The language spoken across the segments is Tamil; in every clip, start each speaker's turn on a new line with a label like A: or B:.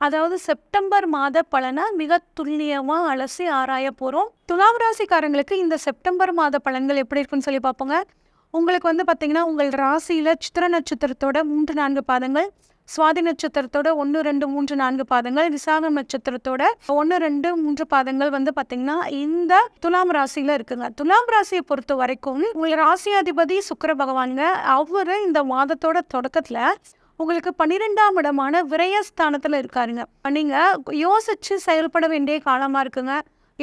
A: அதாவது செப்டம்பர் மாத பலனை மிக துல்லியமாக அலசி ஆராய போகிறோம் துலாம் ராசிக்காரங்களுக்கு இந்த செப்டம்பர் மாத பலன்கள் எப்படி இருக்குன்னு சொல்லி பார்ப்போங்க. உங்களுக்கு வந்து பார்த்தீங்கன்னா உங்கள் ராசியில் சித்திர நட்சத்திரத்தோட மூன்று நான்கு பாதங்கள் சுவாதி நட்சத்திரத்தோட ஒன்று ரெண்டு மூன்று நான்கு பாதங்கள் விசாகம் நட்சத்திரத்தோட ஒன்று ரெண்டு மூன்று பாதங்கள் வந்து பார்த்தீங்கன்னா இந்த துலாம் ராசியில் இருக்குங்க. துலாம் ராசியை பொறுத்த வரைக்கும் உங்கள் ராசியாதிபதி சுக்கர பகவானுங்க அவரு இந்த மாதத்தோட தொடக்கத்தில் உங்களுக்கு பன்னிரெண்டாம் இடமான விரயஸ்தானத்தில் இருக்காருங்க. நீங்கள் யோசித்து செயல்பட வேண்டிய காலமாக இருக்குங்க.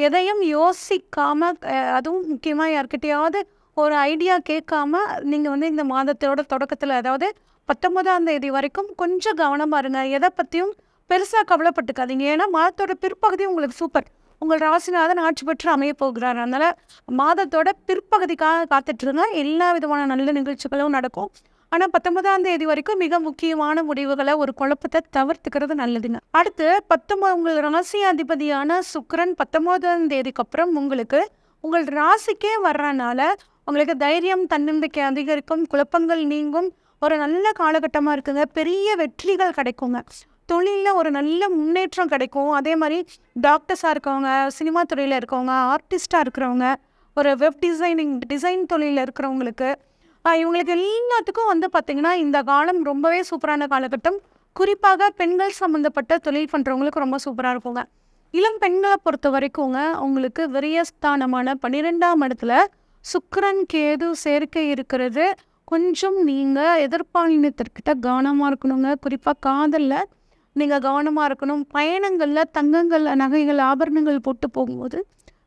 A: எதையும் யோசிக்காம அதுவும் முக்கியமாக யார்கிட்டயாவது ஒரு ஐடியா கேட்காம நீங்கள் வந்து இந்த மாதத்தோட தொடக்கத்தில் அதாவது பத்தொன்பதாம் தேதி வரைக்கும் கொஞ்சம் கவனமாக இருங்க. எதை பற்றியும் பெருசாக கவலைப்பட்டுக்காதீங்க. ஏன்னா மாதத்தோட பிற்பகுதி உங்களுக்கு சூப்பர் உங்கள் ராசிநாதன் ஆட்சி பெற்று அமைய போகிறார். அதனால் மாதத்தோட பிற்பகுதிக்காக காத்துட்ருங்க எல்லா விதமான நல்ல நிகழ்ச்சிகளும் நடக்கும். ஆனால் பத்தொன்பதாம் தேதி வரைக்கும் மிக முக்கியமான முடிவுகளை ஒரு குழப்பத்தை தவிர்த்துக்கிறது நல்லதுங்க. அடுத்து பத்தொன்பது உங்கள் ராசி அதிபதியான சுக்ரன் பத்தொன்பதாம் தேதிக்கு அப்புறம் உங்களுக்கு உங்கள் ராசிக்கே வர்றனால உங்களுக்கு தைரியம் தன்னம்பிக்கை அதிகரிக்கும் குழப்பங்கள் நீங்கும் ஒரு நல்ல காலகட்டமாக இருக்குங்க. பெரிய வெற்றிகள் கிடைக்குங்க. தொழிலில் ஒரு நல்ல முன்னேற்றம் கிடைக்கும். அதே மாதிரி டாக்டர்ஸாக இருக்கவங்க சினிமா துறையில் இருக்கவங்க ஆர்டிஸ்டாக இருக்கிறவங்க ஒரு வெப் டிசைனிங் டிசைன் தொழிலில் இருக்கிறவங்களுக்கு இவங்களுக்கு எல்லாத்துக்கும் வந்து பார்த்திங்கன்னா இந்த காலம் ரொம்பவே சூப்பரான காலகட்டம். குறிப்பாக பெண்கள் சம்மந்தப்பட்ட தொழில் பண்ணுறவங்களுக்கு ரொம்ப சூப்பராக இருக்குங்க. இளம் பெண்களை பொறுத்த வரைக்குங்க அவங்களுக்கு விரயஸ்தானமான பன்னிரெண்டாம் இடத்துல சுக்கரன் கேது சேர்க்கை இருக்கிறது. கொஞ்சம் நீங்கள் எதிர்பாலினத்திற்கிட்ட கவனமாக இருக்கணுங்க. குறிப்பாக காதலில் நீங்கள் கவனமாக இருக்கணும். பயணங்களில் தங்கங்கள் நகைகள் ஆபரணங்கள் போட்டு போகும்போது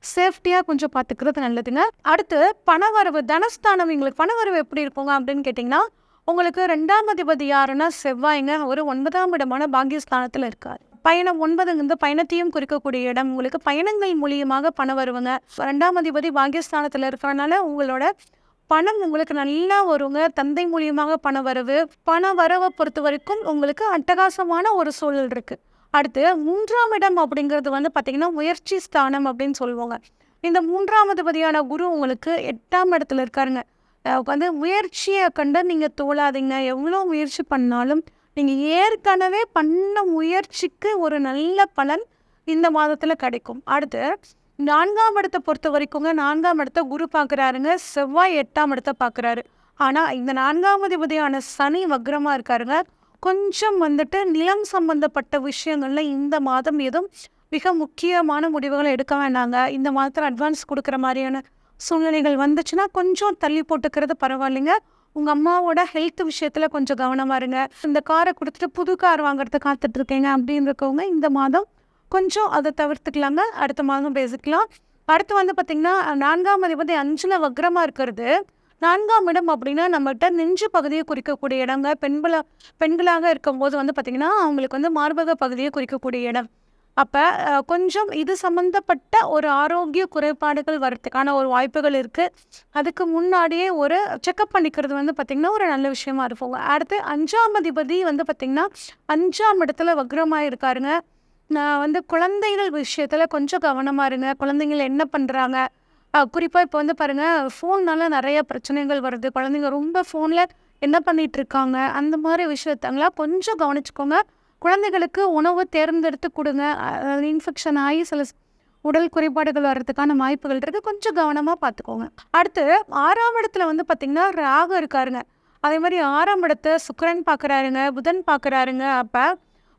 A: சேஃப்டியாக கொஞ்சம் பார்த்துக்கிறது நல்லதுங்க. அடுத்து பணவரவு தனஸ்தானம் எங்களுக்கு பணவரவு எப்படி இருக்குங்க அப்படின்னு கேட்டிங்கன்னா உங்களுக்கு ரெண்டாம் அதிபதி யாருன்னா செவ்வாய்ங்க. ஒரு ஒன்பதாம் இடமான பாகியஸ்தானத்தில் இருக்கார். பயணம் ஒன்பதுங்கிறது பயணத்தையும் குறிக்கக்கூடிய இடம். உங்களுக்கு பயணங்கள் மூலியமாக பணம் வருவங்க ரெண்டாம் அதிபதி பாகியஸ்தானத்தில் இருக்கிறனால உங்களோட பணம் உங்களுக்கு நல்லா வருங்க. தந்தை மூலியமாக பண வரவு பண வரவை பொறுத்த வரைக்கும் உங்களுக்கு அட்டகாசமான ஒரு சூழல் இருக்குது அடுத்து மூன்றாம் இடம் அப்படிங்கிறது வந்து பார்த்தீங்கன்னா முயற்சி ஸ்தானம் அப்படின்னு சொல்லுவாங்க. இந்த மூன்றாவது பதியான குரு உங்களுக்கு எட்டாம் இடத்துல இருக்காருங்க. வந்து முயற்சியை கண்டு நீங்கள் தோழாதீங்க. எவ்வளோ முயற்சி பண்ணாலும் நீங்கள் ஏற்கனவே பண்ண முயற்சிக்கு ஒரு நல்ல பலன் இந்த மாதத்தில் கிடைக்கும். அடுத்து நான்காம் இடத்தை பொறுத்த வரைக்குங்க நான்காம் இடத்த குரு பார்க்குறாருங்க செவ்வாய் எட்டாம் இடத்த பார்க்குறாரு ஆனால் இந்த நான்காம் அதிபதியான சனி வக்ரமாக இருக்காருங்க. கொஞ்சம் வந்துட்டு நிலம் சம்பந்தப்பட்ட விஷயங்களில் இந்த மாதம் எதுவும் மிக முக்கியமான முடிவுகளை எடுக்க வேண்டாங்க. இந்த மாதத்தில் அட்வான்ஸ் கொடுக்குற மாதிரியான சூழ்நிலைகள் வந்துச்சுன்னா கொஞ்சம் தள்ளி போட்டுக்கிறது பரவாயில்லைங்க. உங்கள் அம்மாவோட ஹெல்த் விஷயத்தில் கொஞ்சம் கவனமாக இருங்க. இந்த காரை கொடுத்துட்டு புது கார் வாங்குறது காத்துட்டு இருக்கீங்க அப்படின்னு இருக்கவங்க இந்த மாதம் கொஞ்சம் அதை தவிர்த்துக்கலாங்க. அடுத்த மாதம் பேசிக்கலாம். அடுத்து வந்து பார்த்திங்கன்னா நான்காம் அதிபதி அஞ்சில் வக்ரமாக இருக்கிறது. நான்காம் இடம் அப்படின்னா நம்மகிட்ட நெஞ்சு பகுதியை குறிக்கக்கூடிய இடங்க பெண்களா பெண்களாக இருக்கும்போது வந்து பார்த்திங்கன்னா அவங்களுக்கு வந்து மார்பக பகுதியை குறிக்கக்கூடிய இடம். அப்போ கொஞ்சம் இது சம்மந்தப்பட்ட ஒரு ஆரோக்கிய குறைபாடுகள் வர்றதுக்கான ஒரு வாய்ப்புகள் இருக்குது அதுக்கு முன்னாடியே ஒரு செக்கப் பண்ணிக்கிறது வந்து பார்த்திங்கன்னா ஒரு நல்ல விஷயமா இருப்போங்க அடுத்து அஞ்சாம் அதிபதி வந்து பார்த்திங்கன்னா அஞ்சாம் இடத்துல வக்ரமாக இருக்காருங்க. நான் வந்து குழந்தைகள் விஷயத்தில் கொஞ்சம் கவனமாக இருங்க. குழந்தைங்கள் என்ன பண்ணுறாங்க குறிப்பாக இப்போ வந்து பாருங்கள் ஃபோன்னால நிறைய பிரச்சனைகள் வருது. குழந்தைங்க ரொம்ப ஃபோனில் என்ன பண்ணிகிட்டு இருக்காங்க அந்த மாதிரி விஷயத்தங்களா கொஞ்சம் கவனிச்சுக்கோங்க. குழந்தைகளுக்கு உணவு தேர்ந்தெடுத்து கொடுங்க. இன்ஃபெக்ஷன் ஆகி சில உடல் குறைபாடுகள் வர்றதுக்கான வாய்ப்புகள் இருக்குது கொஞ்சம் கவனமாக பார்த்துக்கோங்க அடுத்து ஆறாம் இடத்துல வந்து பார்த்திங்கன்னா ராகு இருக்காருங்க. அதே மாதிரி ஆறாம் இடத்த சுக்கரன் பார்க்குறாருங்க புதன் பார்க்குறாருங்க அப்போ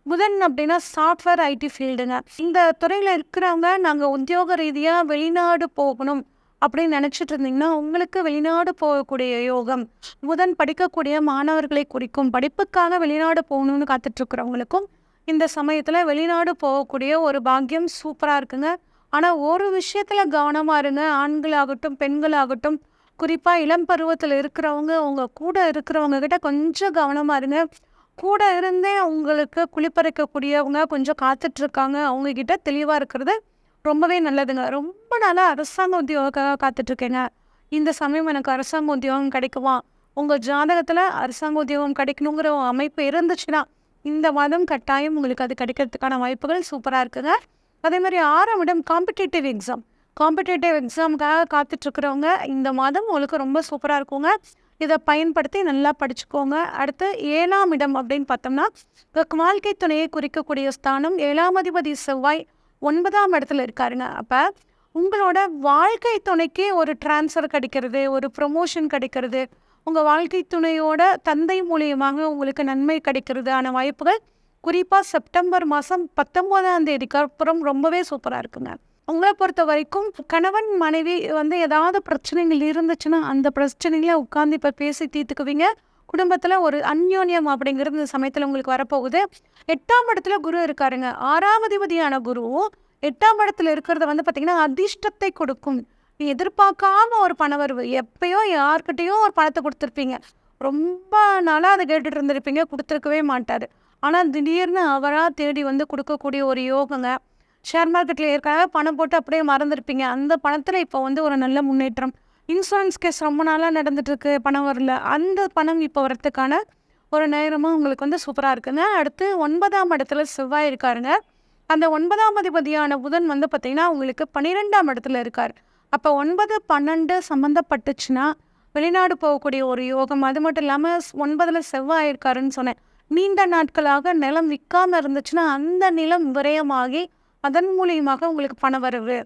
A: புதன் அப்படின்னா சாஃப்ட்வேர் ஐடி ஃபீல்டுங்க இந்த துறையில் இருக்கிறவங்க நாங்கள் உத்தியோக ரீதியாக வெளிநாடு போகணும் அப்படின்னு நினச்சிட்டு இருந்தீங்கன்னா உங்களுக்கு வெளிநாடு போகக்கூடிய யோகம் புதன் படிக்கக்கூடிய மாணவர்களை குறிக்கும் படிப்புக்காக வெளிநாடு போகணும்னு காத்துட்ருக்குறவங்களுக்கும் இந்த சமயத்தில் வெளிநாடு போகக்கூடிய ஒரு பாக்கியம் சூப்பராக இருக்குங்க. ஆனால் ஒரு விஷயத்தில் கவனமாக இருங்க. ஆண்களாகட்டும் பெண்களாகட்டும் குறிப்பாக இளம் பருவத்தில் இருக்கிறவங்க உங்கள் கூட இருக்கிறவங்க கிட்ட கொஞ்சம் கவனமாக இருங்க. கூட இருந்தே உங்களுக்கு குளிப்பறைக்கக்கூடியவங்க கொஞ்சம் காத்துட்ருக்காங்க. அவங்கக்கிட்ட தெளிவாக இருக்கிறது ரொம்பவே நல்லதுங்க. ரொம்ப நாளாக அரசாங்க உத்தியோகக்காக காத்துட்ருக்கேங்க. இந்த சமயம் எனக்கு அரசாங்க உத்தியோகம் கிடைக்குமா? உங்கள் ஜாதகத்தில் அரசாங்க உத்தியோகம் கிடைக்கணுங்கிற ஒரு அமைப்பு இருந்துச்சுன்னா இந்த மாதம் கட்டாயம் உங்களுக்கு அது கிடைக்கிறதுக்கான வாய்ப்புகள் சூப்பராக இருக்குங்க. அதே மாதிரி ஆறாம் இடம் காம்படிட்டிவ் எக்ஸாம். காம்படிட்டிவ் எக்ஸாமுக்காக காத்துட்ருக்கிறவங்க இந்த மாதம் உங்களுக்கு ரொம்ப சூப்பராக இருக்குங்க. இதை பயன்படுத்தி நல்லா படிச்சுக்கோங்க. அடுத்து ஏழாம் இடம் அப்படின்னு பார்த்தோம்னா இந்த வாழ்க்கை துணையை குறிக்கக்கூடிய ஸ்தானம் ஏழாம் அதிபதி செவ்வாய் ஒன்பதாம் இடத்துல இருக்காருங்க. அப்போ உங்களோட வாழ்க்கை துணைக்கே ஒரு ட்ரான்ஸ்ஃபர் கிடைக்கிறது ஒரு ப்ரொமோஷன் கிடைக்கிறது. உங்கள் வாழ்க்கை துணையோட தந்தை மூலியமாக உங்களுக்கு நன்மை கிடைக்கிறதான வாய்ப்புகள் குறிப்பாக செப்டம்பர் மாதம் பத்தொம்போதாம் தேதிக்கு அப்புறம் ரொம்பவே சூப்பராக இருக்குங்க. உங்களை பொறுத்த வரைக்கும் கணவன் மனைவி வந்து ஏதாவது பிரச்சனைகள் இருந்துச்சுன்னா அந்த பிரச்சனைகளை உட்காந்து இப்போ பேசி தீர்த்துக்குவீங்க. குடும்பத்தில் ஒரு அந்யோன்யம் அப்படிங்கிறது இந்த சமயத்தில் உங்களுக்கு வரப்போகுது. எட்டாம் இடத்துல குரு இருக்காருங்க. ஆறாவதிபதியான குருவும் எட்டாம் இடத்துல இருக்கிறத வந்து பார்த்திங்கன்னா அதிர்ஷ்டத்தை கொடுக்கும். நீ எதிர்பார்க்காம ஒரு பணவரவு எப்பயோ யார்கிட்டயோ ஒரு பணத்தை கொடுத்துருப்பீங்க. ரொம்ப நாளாக அதை கேட்டுட்டு இருந்திருப்பீங்க கொடுத்துருக்கவே மாட்டார். ஆனால் திடீர்னு அவராக தேடி வந்து கொடுக்கக்கூடிய ஒரு யோகங்க. ஷேர் மார்க்கெட்டில் ஏற்கனவே பணம் போட்டு அப்படியே மறந்துருப்பீங்க. அந்த பணத்தில் இப்போ வந்து ஒரு நல்ல முன்னேற்றம். இன்சூரன்ஸ் கேஸ் ரொம்ப நாளாக நடந்துட்டுருக்கு பணம் வரல. அந்த பணம் இப்போ வரத்துக்கான ஒரு நேரமாக உங்களுக்கு வந்து சூப்பராக இருக்குங்க. அடுத்து ஒன்பதாம் இடத்துல செவ்வாய் இருக்காருங்க. அந்த ஒன்பதாம் அதிபதியான புதன் வந்து பார்த்திங்கன்னா உங்களுக்கு பன்னிரெண்டாம் இடத்துல இருக்கார். அப்போ ஒன்பது பன்னெண்டு சம்மந்தப்பட்டுச்சுன்னா வெளிநாடு போகக்கூடிய ஒரு யோகம். அது மட்டும் இல்லாமல் ஒன்பதில் செவ்வாய் இருக்காருன்னு சொன்னேன். நீண்ட நாட்களாக நிலம் விற்காமல் இருந்துச்சுன்னா அந்த நிலம் விரயமாகி அதன் மூலியமாக உங்களுக்கு பண வரவு.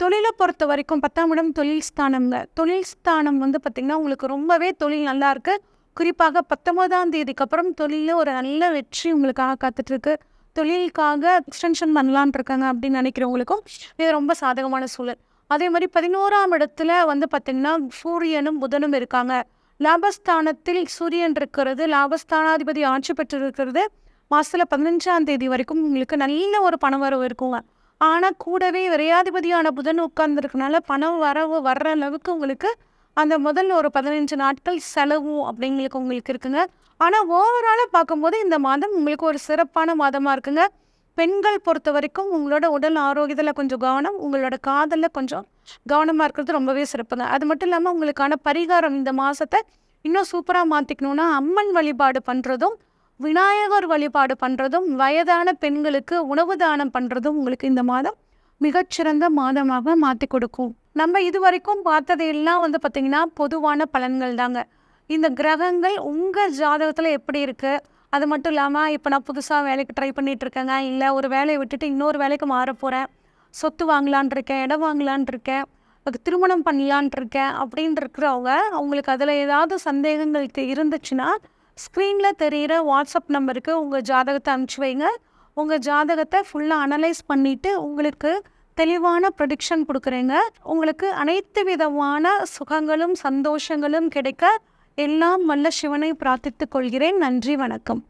A: தொழிலை பொறுத்த வரைக்கும் பத்தாம் இடம் தொழில் ஸ்தானம்ங்க. தொழில் ஸ்தானம் வந்து பார்த்திங்கன்னா உங்களுக்கு ரொம்பவே தொழில் நல்லா இருக்குது குறிப்பாக பத்தொம்போதாம் தேதிக்கு அப்புறம் தொழிலில் ஒரு நல்ல வெற்றி உங்களுக்காக காத்துட்ருக்கு. தொழிலுக்காக எக்ஸ்டென்ஷன் பண்ணலான் இருக்காங்க அப்படின்னு நினைக்கிறவங்களுக்கும் இது ரொம்ப சாதகமான சூழல். அதே மாதிரி பதினோராம் இடத்துல வந்து பார்த்திங்கன்னா சூரியனும் புதனும் இருக்காங்க. லாபஸ்தானத்தில் சூரியன் இருக்கிறது லாபஸ்தானாதிபதி ஆட்சி பெற்று இருக்கிறது மாதத்தில் பதினஞ்சாம் தேதி வரைக்கும் உங்களுக்கு நல்ல ஒரு பண வரவு இருக்குங்க. ஆனால் கூடவே விரையாதிபதியான புதன் உட்கார்ந்துருக்கனால பணம் வரவு வர்ற அளவுக்கு உங்களுக்கு அந்த முதல் ஒரு பதினஞ்சு நாட்கள் செலவு அப்படிங்களுக்கு உங்களுக்கு இருக்குங்க. ஆனால் ஓவராலாக பார்க்கும்போது இந்த மாதம் உங்களுக்கு ஒரு சிறப்பான மாதமாக இருக்குங்க. பெண்கள் பொறுத்த வரைக்கும் உங்களோட உடல் ஆரோக்கியத்தில் கொஞ்சம் கவனம் உங்களோட காதலில் கொஞ்சம் கவனமாக இருக்கிறது ரொம்பவே சிறப்புங்க. அது மட்டும் இல்லாமல் உங்களுக்கான பரிகாரம் இந்த மாதத்தை இன்னும் சூப்பராக மாற்றிக்கணுன்னா அம்மன் வழிபாடு பண்ணுறதும் விநாயகர் வழிபாடு பண்ணுறதும் வயதான பெண்களுக்கு உணவு தானம் பண்ணுறதும் உங்களுக்கு இந்த மாதம் மிகச்சிறந்த மாதமாக மாற்றி கொடுக்கும். நம்ம இது வரைக்கும் பார்த்தது எல்லாம் வந்து பார்த்திங்கன்னா பொதுவான பலன்கள் தாங்க. இந்த கிரகங்கள் உங்கள் ஜாதகத்தில் எப்படி இருக்குது அது மட்டும் இல்லாமல் இப்போ நான் புதுசாக வேலைக்கு ட்ரை பண்ணிகிட்ருக்கேங்க இருக்கேங்க. இல்லை ஒரு வேலையை விட்டுட்டு இன்னொரு வேலைக்கு மாற போகிறேன் சொத்து வாங்கலான் இருக்கேன் இடம் வாங்கலான் இருக்கேன். அதுக்கு திருமணம் பண்ணலான் இருக்கேன். அப்படின்னு இருக்கிறவங்க அவங்களுக்கு அதில் ஏதாவது சந்தேகங்கள் இருந்துச்சுன்னா ஸ்க்ரீனில் தெரிகிற வாட்ஸ்அப் நம்பருக்கு உங்கள் ஜாதகத்தை அனுப்பிச்சி வைங்க. உங்கள் ஜாதகத்தை ஃபுல்லாக அனலைஸ் பண்ணிவிட்டு உங்களுக்கு தெளிவான ப்ரொடிக்ஷன் கொடுக்குறேங்க. உங்களுக்கு அனைத்து விதமான சுகங்களும் சந்தோஷங்களும் கிடைக்க எல்லாம் வல்ல சிவனை பிரார்த்தித்துக் கொள்கிறேன். நன்றி வணக்கம்.